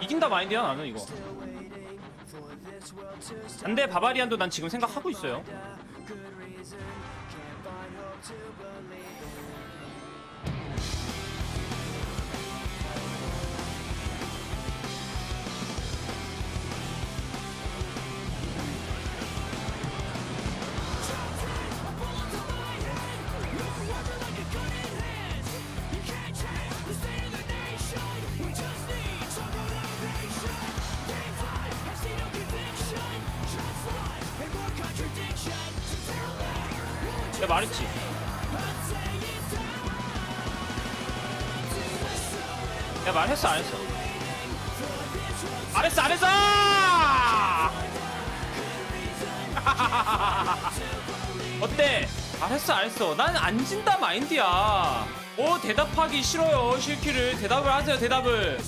이긴다 마인드야 나는 이거. 안돼 바바리안도 난 지금 생각하고 있어요 내가 말했지. 내가 말했어 안 했어? 안 했어 안 했어! 어때? 잘했어 안 했어? 난 안 진다 마인드야. 어 대답하기 싫어요 실키를. 대답을 하세요 대답을